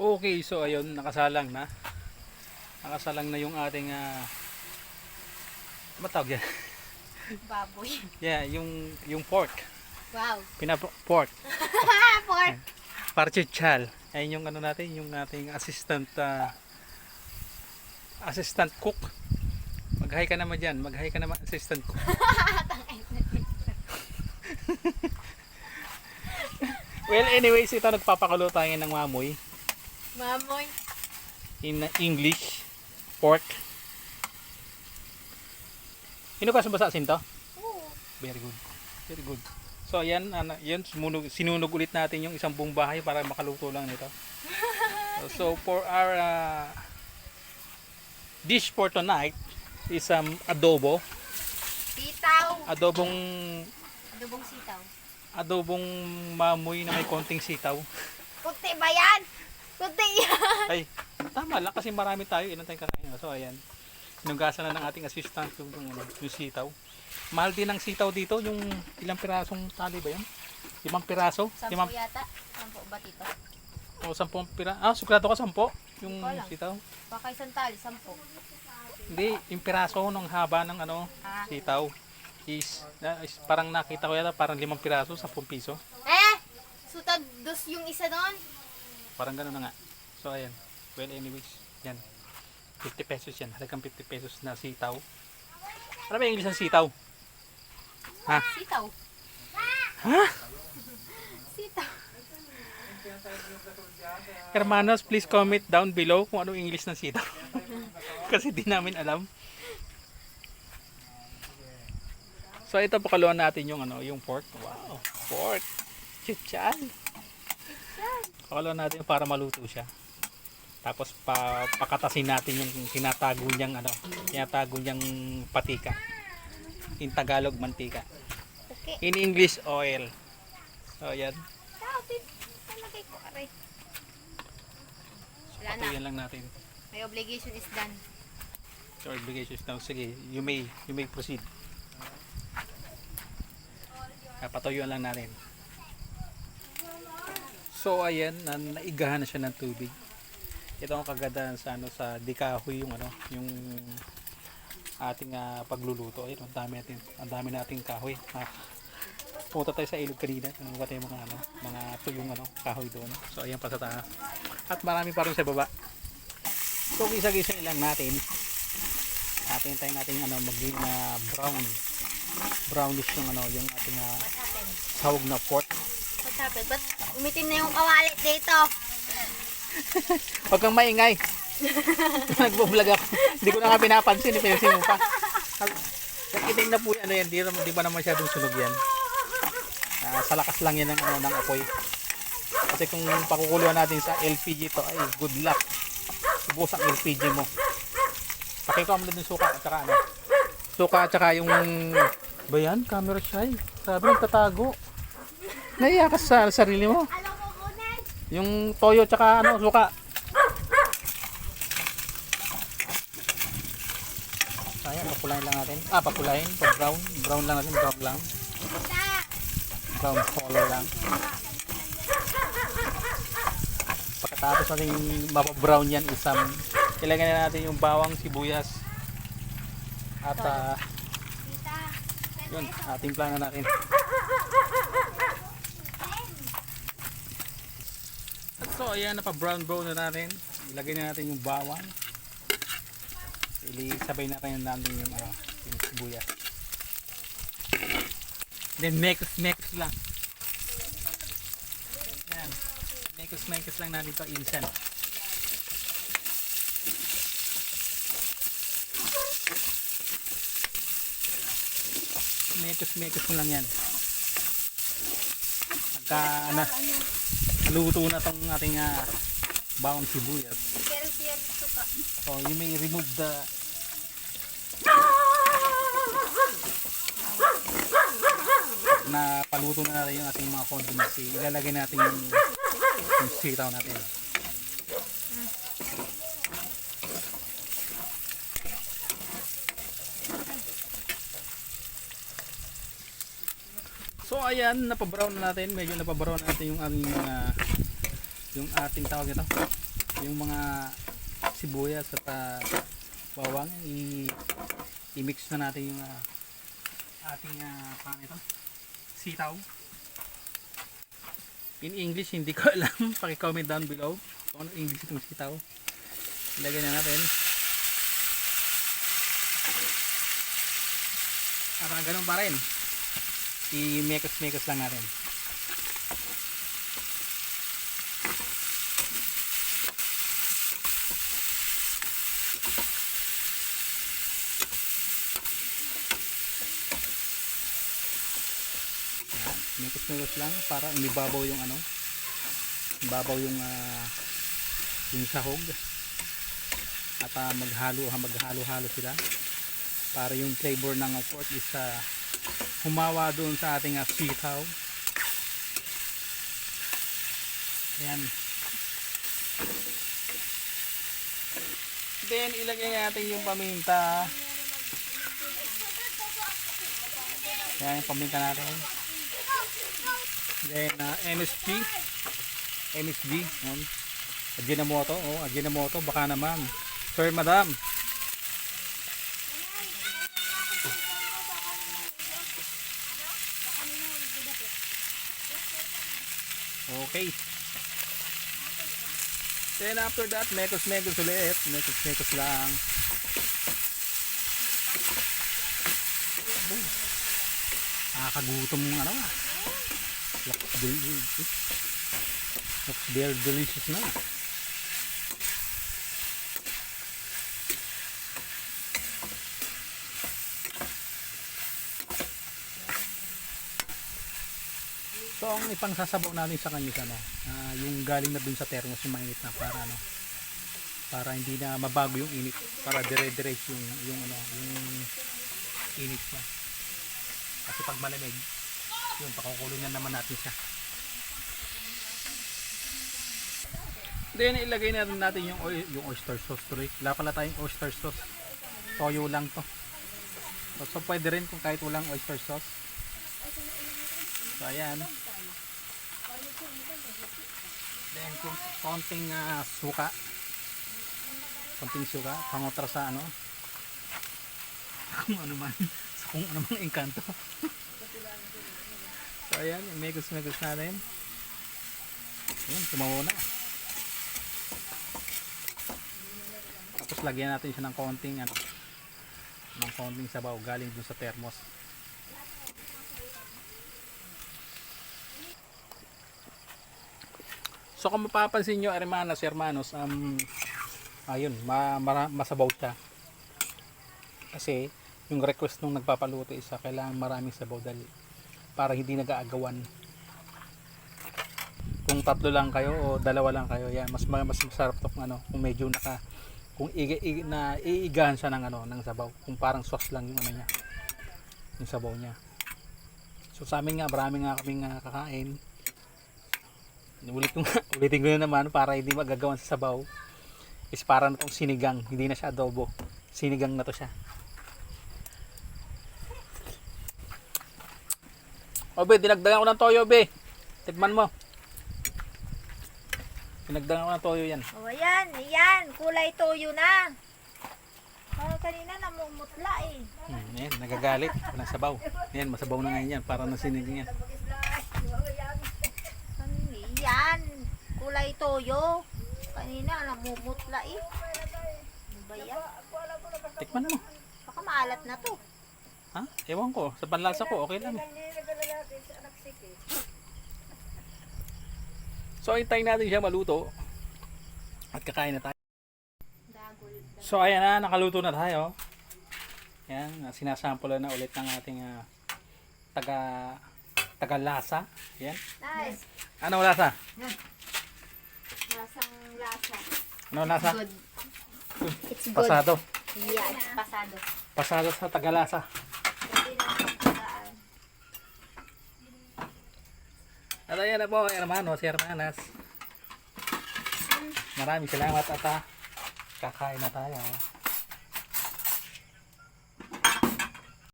Okay, so ayun, nakasalang na. Nakasalang na yung ating uh, ano tawag yan? Baboy. Yeah, yung yung pork. Wow. Pinap pork. Pork. Parchichal. Ayun yung ano natin, yung ating assistant ah, assistant cook. Mag-hi ka naman diyan, mag-hi ka naman assistant cook. well, anyways, ito nagpapakulo tayo ng mamoy Mamoy. in English pork. Hino ka sa basa to? Oo. Very good. Very good. So ayan, ano, yan, sinunog, sinunog ulit natin yung isang buong bahay para makaluto lang nito. so for our uh, dish for tonight is um, adobo. Sitaw. Adobong Adobong sitaw. adobong mamoy na may konting sitaw. Kunti ba yan? Kunti yan. Ay, tama lang kasi marami tayo, ilan tayong kakain. So ayan. Sinugasan na ng ating assistant yung, yung, ano, yung sitaw. Mahal din ang sitaw dito, yung ilang pirasong tali ba yun? Limang piraso? Sampo Limang yata. Sampo ba tito? O, sampung pira. Ah, suklado ka sampo. Yung sitaw. Baka isang tali, sampo. Hindi, yung piraso ng haba ng ano, Ah. sitaw. Is, na, is parang nakita ko yata, parang limang piraso, 10 piso. Eh! Sutad dos yung isa doon. Parang gano'n na nga. So, ayan. Well, anyways, yan. 50 pesos yan. Halagang 50 pesos na sitaw. Ano ba yung English ng sitaw? Ha? Sitaw. Ha? Sitaw. Hermanos, please comment down below kung ano English ng sitaw. Kasi di namin alam. So ito pakaluan natin yung ano, yung pork. Wow, pork. Chichan. Pakaluan natin para maluto siya. Tapos pa, pakatasin natin yung tinatago niyang ano, tinatago niyang patika. In Tagalog, mantika. Okay. In English, oil. So yan. So, patuloy lang natin. My obligation is done. Your obligations now. Sige, you may, you may proceed. Patuyuan lang natin. So ayan, na, naigahan na siya ng tubig. Ito ang kagandahan sa ano sa dikahoy yung ano, yung ating ah, pagluluto. Ayun, ang dami natin, ang dami nating kahoy. Ah, pumunta tayo sa ilog kanina, ano tayo mga ano, mga tuyong ano, kahoy doon. So ayan pa sa taas. At marami pa rin sa baba. So gisa-gisa lang natin. Atin tayo natin ano maging na brown. Brownish yung ano, yung ating happened? sahog na pork. Happened? Ba't umitim na yung kawalit dito? Huwag kang maingay. Nagbo-vlog ako. Hindi ko na nga pinapansin, pinansin mo pa. Nakiting na po yan, ano yan, di, di ba naman masyadong sunog yan. Ah, sa lakas lang yan ng, ano, ng apoy. Kasi kung pakukuluan natin sa LPG to, ay good luck. Ubus ang LPG mo. Pakikuha mo na din suka at saka ano. Suka at saka yung... Ba yan? Camera shy. Sabi nagtatago. Naiya ka sa sarili mo. Yung toyo tsaka ano, suka. Ayan, papulayin lang natin. Ah, papulayin. Pag brown. Brown lang natin. Brown lang. Brown color lang. Pagkatapos natin mapabrown yan, isang ilagay na natin yung bawang sibuyas. At Tita. yun, ating plana natin. At so, ayan, napa-brown brown na natin. Ilagay na natin yung bawang. Ilisabay natin natin yung, ano, yung sibuyas. Then, mekos-mekos lang. Ayan. Mekos-mekos lang natin ito insan. Mekos-mekos mo lang yan. Pagka, ano, naluto na tong ating uh, sibuyas. Pero siya suka. So, you may remove the na paluto na natin yung ating mga condiments. Ilalagay natin yung, yung sitaw natin. Ayan, napabrown na natin. Medyo napabrown natin yung aming mga yung ating tawag ito. yung mga sibuyas at ah, bawang. I-mix na natin yung ah, ating uh, paano ito sitaw. In English hindi ko alam. Paki-comment down below kung ano English itong sitaw. Ilagay na natin. At ah, ganun pa rin i-mekos-mekos lang natin Mekos-mekos lang para umibabaw yung ano. Umibabaw yung ah, yung sahog. At ah, maghalo maghalo-halo sila para yung flavor ng pork is ah, humawa doon sa ating uh, sitaw. Ayan. Then ilagay natin yung paminta. Ayan yung paminta natin. Then uh, MSG. MSG. Yan. Ajinomoto. Oh, Ajinomoto. Baka naman. Sir, madam. Okay. Then after that, mekos-mekos ulit. Mekos-mekos lang. Oh. Nakakagutom ng ano ah. Looks, del- looks very delicious na. Ang ipangsasabaw natin sa kanya ano, ah, yung galing na dun sa thermos yung mainit na para ano para hindi na mabago yung init para dire-diretso yung yung ano yung init niya. Kasi pag malamig yun pakukulungan naman natin siya. Then ilagay na natin yung yung oyster sauce tuloy. Wala pala tayong oyster sauce. Toyo lang to. So, so pwede rin kung kahit walang oyster sauce so ayan. Then konting ah, suka. Konting suka. Pangotra sa ano. Kung ano man. Sa kung ano man engkanto. So ayan. Megos natin ayan tumawo na. Tapos lagyan natin siya ng konting ano ng konting sabaw galing dun sa thermos So kung mapapansin nyo, hermanas, hermanos, um, ayun, ma, mara- masabaw siya. Kasi, yung request nung nagpapaluto isa, kailangan maraming sabaw dahil para hindi nag-aagawan. Kung tatlo lang kayo o dalawa lang kayo, yan, mas ma- mas masarap to kung ano, kung medyo naka kung iga, iga, na iigahan siya ng ano, ng sabaw. Kung parang sauce lang yung ano niya. Yung sabaw niya. So sa amin nga, marami nga kaming nga kakain. Ulit ko nga, ulitin ko na naman para hindi magagawan sa sabaw. Is para na tong sinigang, hindi na siya adobo. Sinigang na to siya. O be, dinagdagan ko ng toyo be. Tikman mo. Dinagdagan ko ng toyo yan. O, ayan, ayan. Kulay toyo na. Ah, kanina namumutla eh. Hmm, yan, nagagalit. Walang sabaw. Yan, masabaw na ngayon yan. Para na sinigang yan. Kanina, yan. Kulay toyo. Kanina namumutla eh. Ano ba yan? Tikman mo. Baka maalat na to. Ha? Ewan ko. Sa panlasa ko, okay lang. So, hintayin natin siya maluto. At kakain na tayo. So, ayan na. Nakaluto na tayo. Yan. Sinasample na ulit ng ating ah, taga taga lasa. Yan. Nice. Ano lasa? Lasang lasa. Ano lasa? Good. It's good. Pasado. Yeah, it's pasado. Pasado sa taga lasa. Pwede na pagkakaan. At ayan na po, hermano, si hermanas. Maraming salamat at ah, kakain na tayo.